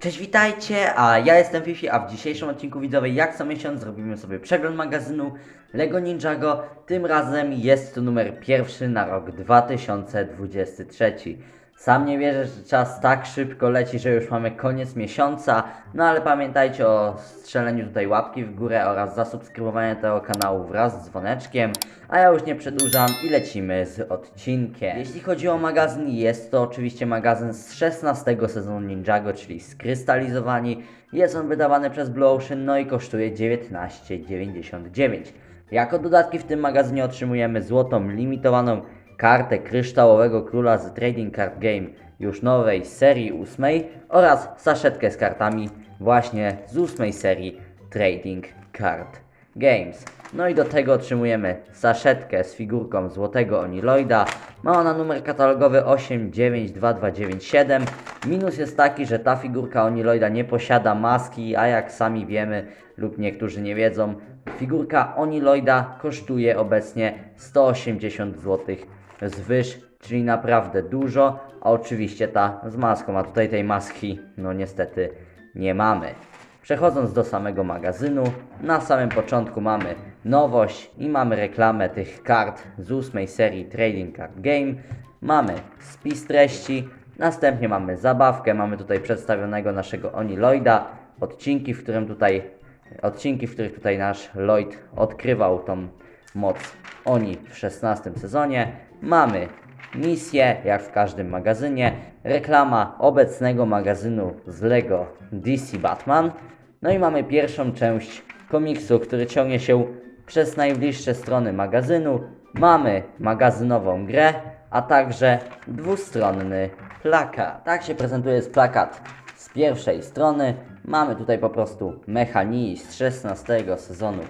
Cześć, witajcie, a ja jestem Fifi, a w dzisiejszym odcinku widzowie jak co miesiąc zrobimy sobie przegląd magazynu LEGO Ninjago. Tym razem jest to numer pierwszy na rok 2023. Sam nie wierzę, że czas tak szybko leci, że już mamy koniec miesiąca, no ale pamiętajcie o strzeleniu tutaj łapki w górę oraz zasubskrybowaniu tego kanału wraz z dzwoneczkiem, a ja już nie przedłużam i lecimy z odcinkiem. Jeśli chodzi o magazyn, jest to oczywiście magazyn z 16 sezonu Ninjago, czyli skrystalizowani. Jest on wydawany przez Blue Ocean, no i kosztuje 19,99. Jako dodatki w tym magazynie otrzymujemy złotą limitowaną kartę kryształowego króla z Trading Card Game już nowej serii ósmej oraz saszetkę z kartami właśnie z ósmej serii Trading Card Games. No i do tego otrzymujemy saszetkę z figurką złotego Oniloida. Ma ona numer katalogowy 892297. Minus jest taki, że ta figurka Oniloida nie posiada maski, a jak sami wiemy lub niektórzy nie wiedzą, figurka Oniloida kosztuje obecnie 180 zł zwyż, czyli naprawdę dużo, a oczywiście ta z maską, a tutaj tej maski no niestety nie mamy. Przechodząc do samego magazynu, na samym początku mamy nowość i mamy reklamę tych kart z ósmej serii Trading Card Game. Mamy spis treści, następnie mamy zabawkę, mamy tutaj przedstawionego naszego Oni Lloyda, odcinki, w którym tutaj odcinki, w których tutaj nasz Lloyd odkrywał tą moc Oni w 16 sezonie. Mamy misję, jak w każdym magazynie, reklama obecnego magazynu z Lego DC Batman. No i mamy pierwszą część komiksu, który ciągnie się przez najbliższe strony magazynu. Mamy magazynową grę, a także dwustronny plakat. Tak się prezentuje z plakat z pierwszej strony. Mamy tutaj po prostu mechanii z 16 sezonu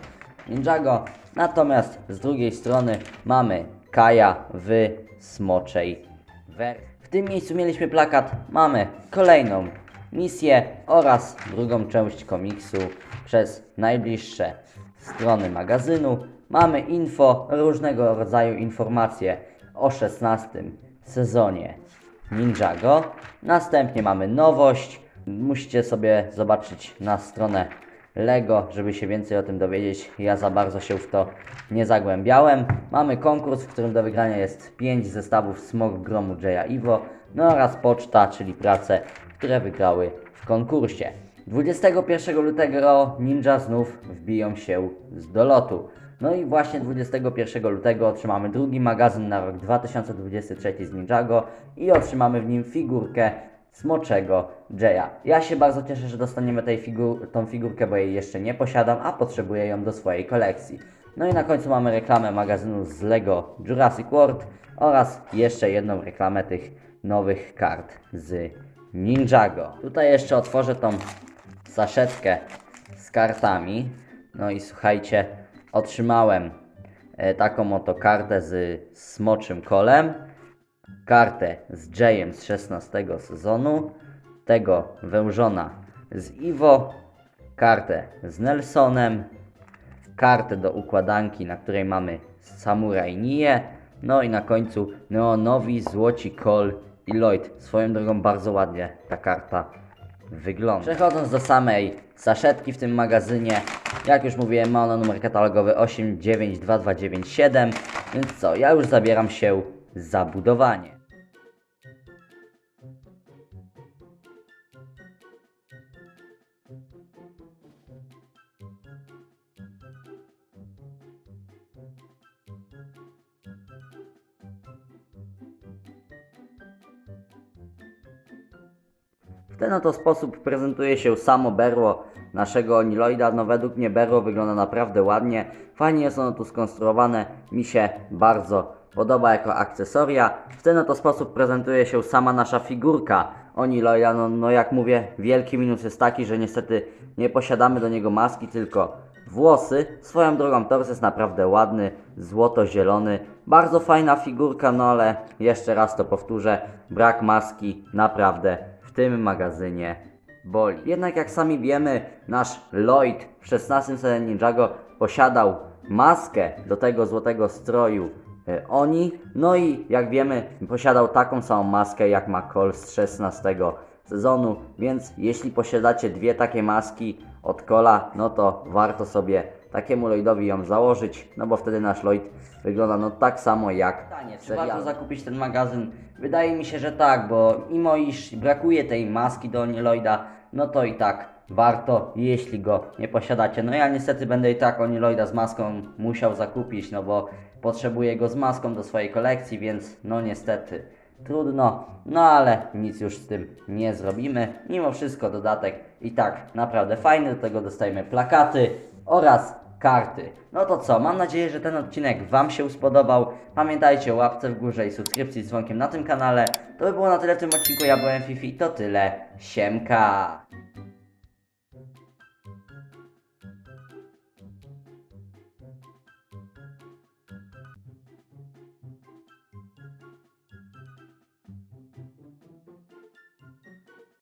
Ninjago, natomiast z drugiej strony mamy Kaja w smoczej wersji. W tym miejscu mieliśmy plakat, mamy kolejną misję oraz drugą część komiksu przez najbliższe strony magazynu. Mamy info, różnego rodzaju informacje o 16 sezonie Ninjago. Następnie mamy nowość. Musicie sobie zobaczyć na stronę Lego, żeby się więcej o tym dowiedzieć. Ja za bardzo się w to nie zagłębiałem. Mamy konkurs, w którym do wygrania jest 5 zestawów Smog Gromu Jaya Iwo, no oraz poczta, czyli prace, które wygrały w konkursie. 21 lutego Ninja znów wbiją się z dolotu. No i właśnie 21 lutego otrzymamy drugi magazyn na rok 2023 z Ninjago i otrzymamy w nim figurkę smoczego Jaya. Ja się bardzo cieszę, że dostaniemy tej figur tą figurkę, bo jej jeszcze nie posiadam, a potrzebuję ją do swojej kolekcji. No i na końcu mamy reklamę magazynu z Lego Jurassic World oraz jeszcze jedną reklamę tych nowych kart z Ninjago. Tutaj jeszcze otworzę tą saszetkę z kartami. No i słuchajcie, otrzymałem e, taką oto kartę z smoczym kolem, kartę z Jayem z 16 sezonu, tego wężona z Iwo, kartę z Nelsonem, kartę do układanki, na której mamy Samurai Nie, no i na końcu Neonowi, Złoci, Cole i Lloyd. Swoją drogą bardzo ładnie ta karta wygląda. Przechodząc do samej saszetki w tym magazynie, jak już mówiłem, ma ona numer katalogowy 892297, więc co, ja już zabieram się za budowanie. W ten oto sposób prezentuje się samo berło naszego Oniloida. No według mnie berło wygląda naprawdę ładnie. Fajnie jest ono tu skonstruowane. Mi się bardzo podoba jako akcesoria. W ten oto sposób prezentuje się sama nasza figurka Oniloida. No, no jak mówię, wielki minus jest taki, że niestety nie posiadamy do niego maski, tylko włosy. Swoją drogą tors jest naprawdę ładny, złoto-zielony. Bardzo fajna figurka, no ale jeszcze raz to powtórzę, brak maski naprawdę w tym magazynie boli. Jednak jak sami wiemy, nasz Lloyd w 16 sezonie Ninjago posiadał maskę do tego złotego stroju Oni. No i jak wiemy, posiadał taką samą maskę jak ma Cole z 16 sezonu, więc jeśli posiadacie dwie takie maski od Kola, no to warto sobie takiemu Lloydowi ją założyć, no bo wtedy nasz Lloyd wygląda no tak samo jak Czy warto zakupić ten magazyn? Wydaje mi się, że tak, bo mimo iż brakuje tej maski do Lloyda, no to i tak warto, jeśli go nie posiadacie. No ja niestety będę i tak Oni Lloyda z maską musiał zakupić, no bo potrzebuję go z maską do swojej kolekcji, więc no niestety trudno, no ale nic już z tym nie zrobimy. Mimo wszystko dodatek i tak naprawdę fajny, do tego dostajemy plakaty oraz karty. No to co, mam nadzieję, że ten odcinek Wam się spodobał. Pamiętajcie o łapce w górze i subskrypcji z dzwonkiem na tym kanale. To by było na tyle w tym odcinku, ja byłem Fifi, to tyle, siemka!